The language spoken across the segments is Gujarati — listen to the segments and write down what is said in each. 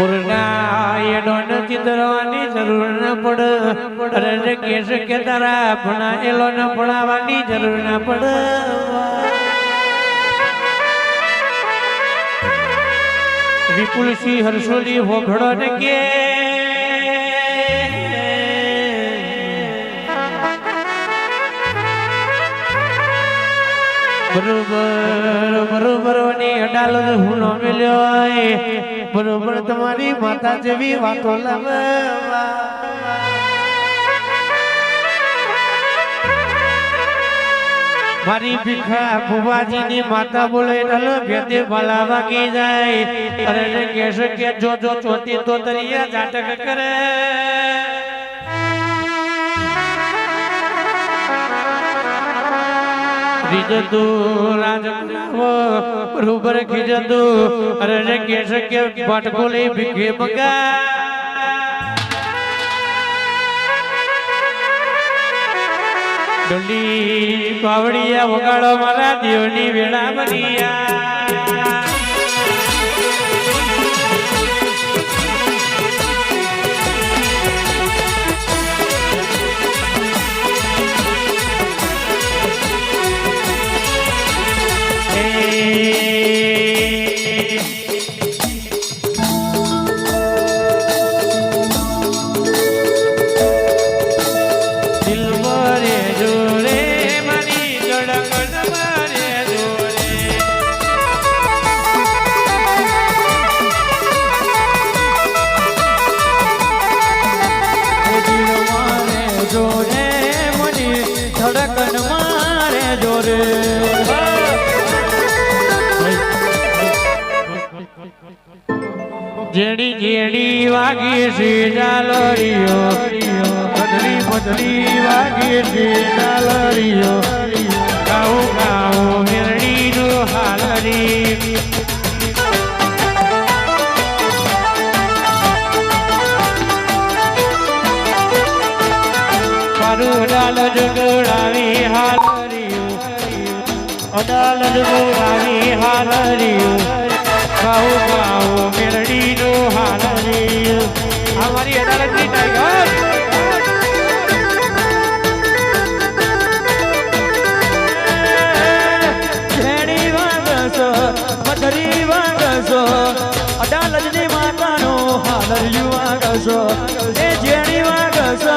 ન ચિતરવાની જરૂર ન પડ અરે કેસ કે તારા ભણા એલો ન પડાવવાની જરૂર ના પડ વિપુલસિંહ હર્ષોલી હોઘડો ને કે બરોબર બરોબરની અડાલત હું નો મેલ્યો બરોબર તમારી માતા જેવી વાતો મારી ભીખા ભુવાજી ની માતા બોલે, ડલો ભેદે ભલા વાગી જાય. અરે કેશ કે, જો જો ચોતી તો તરિયા જાટક કરે. રીજતુ રાજકરાવો રૂબર ખીજતુ, અરે રે કેશ કે પટકોલી ભીખે બગા ડોલી પાવડિયા વગાડો મારા દેવની વેળા બનિયા જેડી જેડી વાગી છે જાલરીઓ બદલી બદલી વાગી છે જાલરીઓ ગાઉ ગાઉ મેરડી નો હાલરી. મારું ડાલ જગડાવી હાલરીઓ. અડાલ જગડાવી હાલરીઓ. ગાઉ ગાઉ આ અદાલતની ટાઈગર જેડી વાગસો મધરી વાગસો અડાલજની માતાનો હાલરિયું વાગસો એ જેણી વાગસો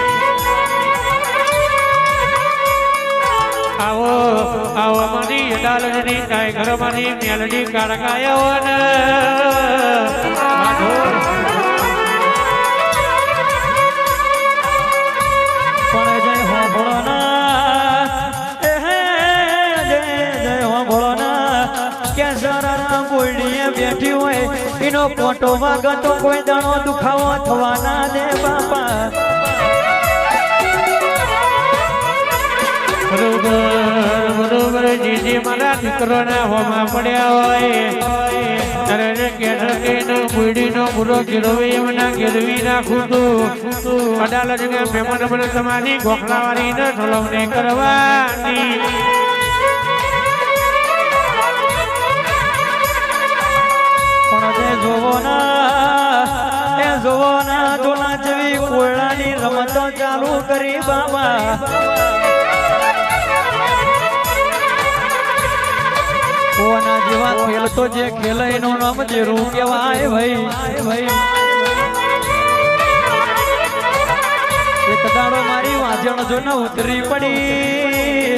ભોળોના કે સરારા બોલડીએ બેઠી હોય, એનો ફોટો વાગતો કોઈ દાણો દુખાવો થવા ના દે બાપા. જીજી મારા દીકરોના હોમાં પડ્યા હોય. કરવાની. જોવો ના એ જોવો ના ધોલા જેવી કોયડાની રમતો ચાલુ કરી બાબા. કોના જેવા ખેલ તો જે ખેલાય એનું નામ જેરું કહેવાય ભાઈ. ભાઈ એક દાડો મારી વાજણ જો ન ઉતરી પડી.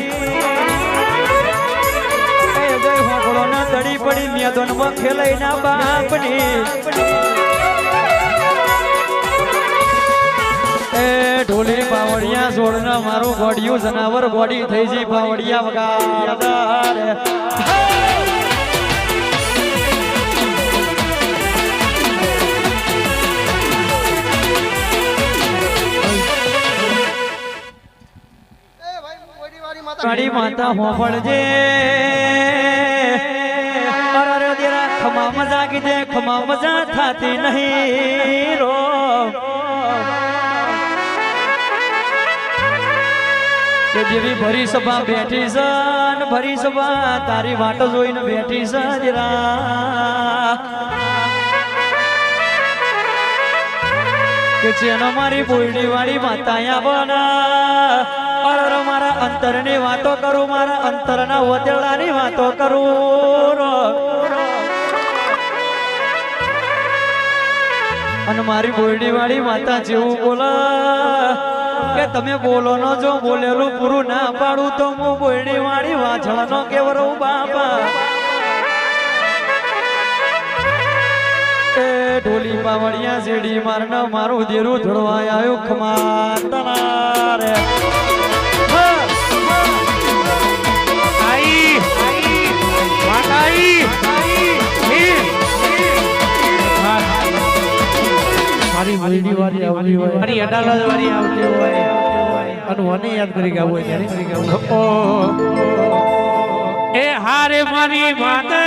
ના દડી પડી મેદોનમાં ખેલાઈ ના બાપની. ઢોલી પાવડિયા જોડના મારું ગોડિયું જનાવર ગોડી થઈ જી પાવડિયા વગાડ. કાળી માતા હોફળજે. ખમા મજા કીધે, ખમા મજા થાતી નહીં. રો કે જેવી ભરી સભા બેઠી છે ભરી સભા તારી વાટ જોઈને બેઠી છે જરા. કે જેનો મારી બોયડી વાળી માતા બના. અરર મારા અંતરની વાતો કરું, મારા અંતરના વતેડાની વાતો કરું. અને મારી બોયડી વાળી માતા જેવું બોલે. કે તમે બોલો નો જો, બોલેલું પૂરું ના પાડું તો હું બોયડી વાળી વાછળનો કેવરો બાપા. એ ઢોલી પાવડિયા સીડી મારના મારું દેરું ધોળવા આવ્યું ખમા તના મરડી આવતી હોય. મારી અડાલજ વાળી આવતી હોય. અને મને યાદ કરી ગાવું હોય ત્યારે. કરી ગાવું એ હારે મારી માતા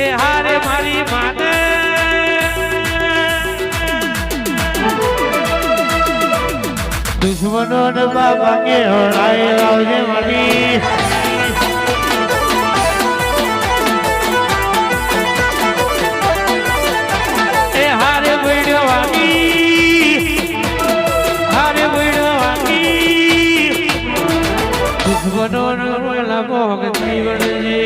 એ હારે મારી માતે દુશ્મનો બાબા કે હળાઈ લાવજે મારી. દુશ્મનો ને રોયલા ભોગતી વળજે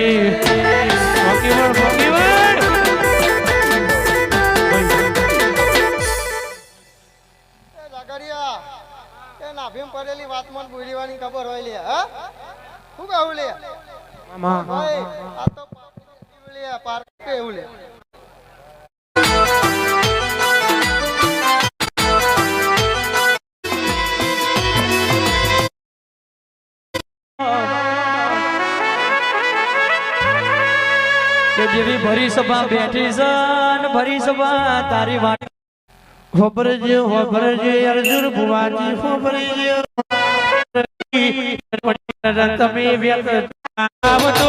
ભોગી વળ ભોગી વળ એ જાગરિયા એ નાભીમ પડેલી વાત મન બુડીવાની ખબર હોય લે, હા? શું કહું લે? આ તો પાર્ક એવું લે. ભરી સભા બેઠી સન ભરી સભા તારી વાટ ખબરજે ખબરજે અર્જુન ભુવાજી ખબરજે તમે વ્યક્ત આવત